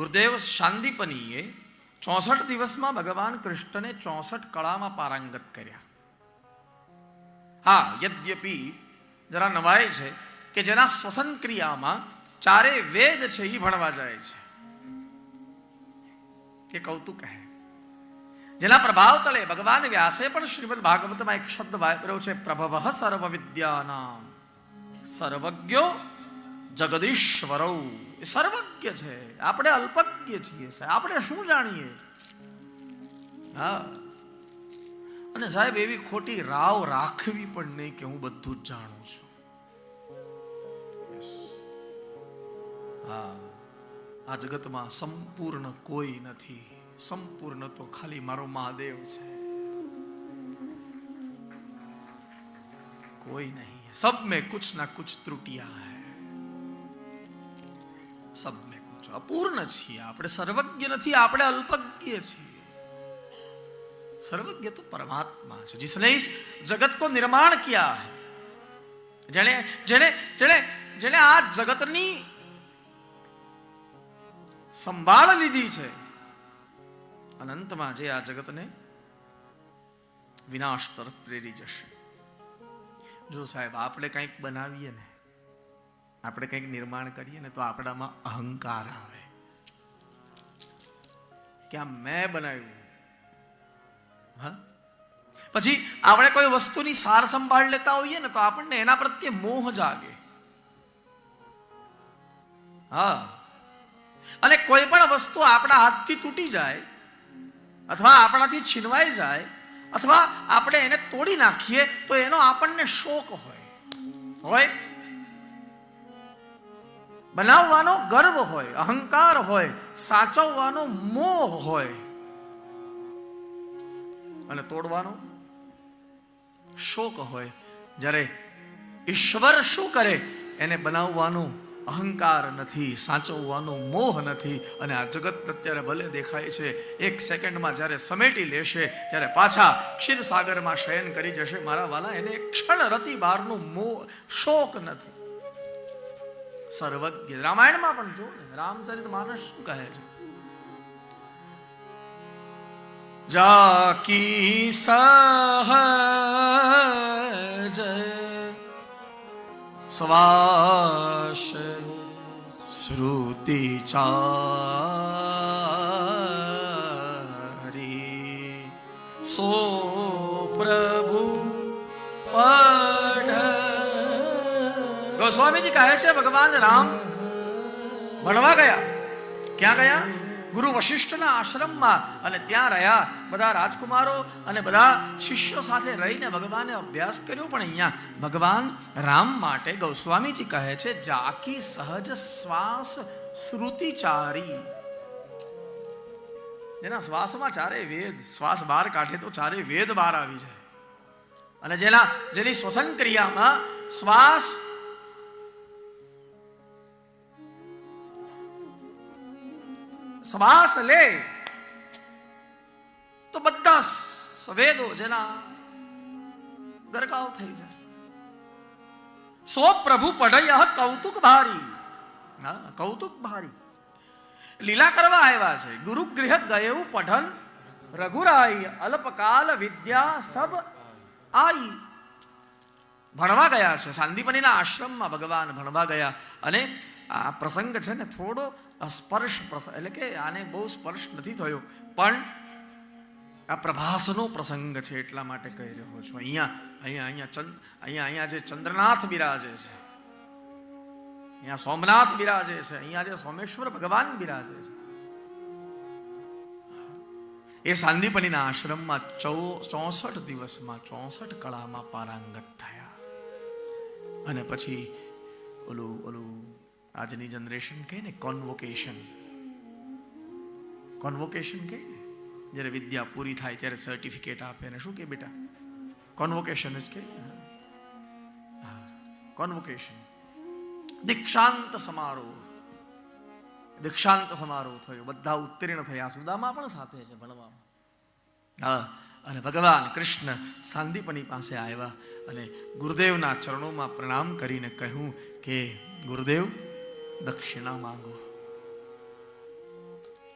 ગુરુદેવ શાંદિપનીએ ચોસઠ દિવસમાં ભગવાન કૃષ્ણને ચોસઠ કળામાં પારંગત કર્યા. હા, યદ્યપી જરા નવાય છે કે જેના શ્વસન ક્રિયામાં ચારે વેદ છે એ ભણવા જાય છે. તે કૌતુક હે જેના પ્રભાવ તળે ભગવાન વ્યાસે પણ શ્રીમદ ભાગવતમાં એક શબ્દ વાપર્યો છે, પ્રભવ સર્વ વિદ્યાનામ સર્વજ્ઞો જગદીશ્વરવ એ સર્વજ્ઞ છે. આપણે અલ્પજ્ઞ છીએ સાહેબ. આપણે શું જાણીએ? હા. અને સાહેબ, એવી ખોટી રાવ રાખવી પણ નહીં કે હું બધું જ જાણું છું. આ જગતમાં સંપૂર્ણ કોઈ નથી. સંપૂર્ણ તો ખાલી મારો મહાદેવ છે. કોઈ નહીં. સબ મેં કુછ ના કુછ ત્રુટિયા હૈ. है सब में कुछ અપૂર્ણ છીએ આપણે સર્વજ્ઞ નથી આપણે અલ્પજ્ઞ છીએ सर्वज्ञ तो परमात्मा है जिसने इस जगत को निर्माण किया है જેણે જેણે જેણે જેણે આ જગતની સંભાળ લીધી છે અનંતમાં જે આ જગતને વિનાશ તરફ પ્રેરી જશે જો સાહેબ આપણે કંઈક બનાવીએ ને આપણે કંઈક નિર્માણ કરીએ ને તો આપણામાં અહંકાર આવે. કે આ મેં બનાવ્યું. હા? પછી આપણે કોઈ વસ્તુની સાર સંભાળ લેતા હોઈએ ને તો આપણને એના પ્રત્યે મોહ જાગે. હા. અને કોઈ પણ વસ્તુ આપણા હાથથી તૂટી જાય, અથવા આપણાથી છીનવાઈ જાય, અથવા આપણે એને તોડી નાખીએ, તો એનો આપણને શોક હોય. હોય? બનાવવાનો ગર્વ હોય, અહંકાર હોય, સાચવવાનો મોહ હોય. અને તોડવાનો શોક હોય. જ્યારે ઈશ્વર શું કરે? એને બનાવવાનો અહંકાર નથી, સાચવવાનો મોહ નથી. અને આ જગત અત્યારે ભલે દેખાય છે, એક સેકન્ડમાં જ્યારે સમેટી લેશે, ત્યારે પાછા ક્ષીરસાગરમાં શયન કરી જશે. મારા વાલા, એને ક્ષણ રતિ બારનો મોહ, શોક નથી. સર્વજ્ઞ રામાયણમાં પણ જો ને રામચરિત માનસ શું કહે છે જાકી સહજ સ્વાસ શ્રુતિ ચારી સો પ્રભુ પઢ ગોસ્વામીજી કહે છે, ભગવાન રામ ભણવા ગયા. ક્યાં ગયા? ગુરુ વશિષ્ઠના આશ્રમમાં. અને ત્યાં રહ્યા. બધા રાજકુમારો અને બધા શિષ્યો સાથે રહીને ભગવાને અભ્યાસ કર્યો. પણ અહીંયા ભગવાન રામ માટે ગૌસ્વામીજી કહે છે, જાકી સહજ શ્વાસ શ્રુતિચારી. જેના શ્વાસમાં ચારે વેદ, શ્વાસ બહાર કાઢે તો ચારે વેદ બહાર આવી જાય. અને જેના જેની શ્વસન ક્રિયામાં શ્વાસ શ્વાસ લે. તો બધા સવેદો જેના ગરકાવ થઈ જાય. સો પ્રભુ પઢય કૌતુક ભારી. કૌતુક ભારી. લીલા કરવા આવ્યા છે. ગુરુ ગૃહ ગયેવું પઠન રઘુરાઈ અલ્પકાલ વિદ્યા સબ આઈ. ભણવા ગયા છે. સાંદીપનીના આશ્રમમાં ભગવાન ભણવા ગયા અને આ પ્રસંગ છે ને થોડો સ્પર્શ પ્રસંગ, એટલે કે આને બહુ સ્પર્શ નથી થયો. પણ આ પ્રભાસનો પ્રસંગ છે એટલા માટે કહી રહ્યો છું. અહીંયા અહીંયા અહીંયા ચંદ, અહીંયા અહીંયા જે ચંદ્રનાથ બિરાજે છે, અહીંયા સોમનાથ બિરાજે છે, અહીંયા જે સોમેશ્વર ભગવાન બિરાજે છે. એ સાંદીપનીના આશ્રમમાં ચૌ, ચોસઠ દિવસમાં, ચોસઠ કળામાં પારાંગત થયા. અને પછી ઓલું ઓલું આજની જનરેશન કહે ને કોન્વોકેશન કોન્વોકેશન કહે ને, જ્યારે વિદ્યા પૂરી થાય ત્યારે સર્ટિફિકેટ આપે ને, શું કે બેટા? કોન્વોકેશન જ કે કોન્વોકેશન દીક્ષાંત સમારોહ. દીક્ષાંત સમારોહ થયો. બધા ઉત્તીર્ણ થયા. સુદામા પણ સાથે છે ભણવામાં. હા, અને ભગવાન કૃષ્ણ સાંદીપની પાસે આવ્યા અને ગુરુદેવના ચરણોમાં પ્રણામ કરીને કહ્યું કે, ગુરુદેવ દક્ષિણા માંગો.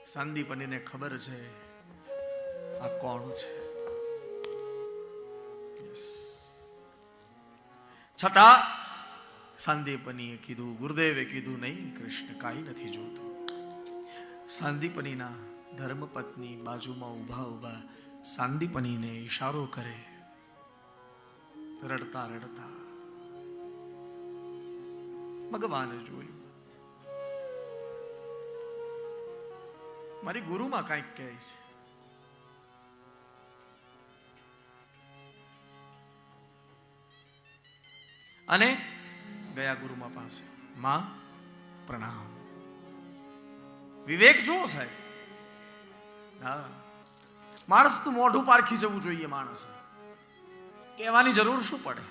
સાંદીપનીને ખબર છે આ કોણ છે. છતાં સાંદીપનીએ કીધું, ગુરુદેવે કીધું નહીં, કૃષ્ણ કાંઈ નથી જોતું. સાંદીપનીના ધર્મપત્ની બાજુમાં ઊભા ઊભા સાંદીપનીને ઈશારો કરે. રડતા રડતા ભગવાને જોયું. મારી ગુરુમાં કાંઈક કહે છે. અને ગયા ગુરુમાં પાસે, માં, પ્રણામ. વિવેક જુઓ સાહેબ. હા. માણસ તું મોઢું પારખી જવું જોઈએ માણસ. કહેવાની જરૂર શું પડે?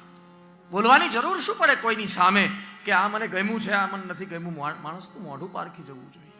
બોલવાની જરૂર શું પડે કોઈની સામે કે આ મને ગમ્યું છે, આ મને નથી ગમ્યું? માણસ તું મોઢું પારખી જવું જોઈએ.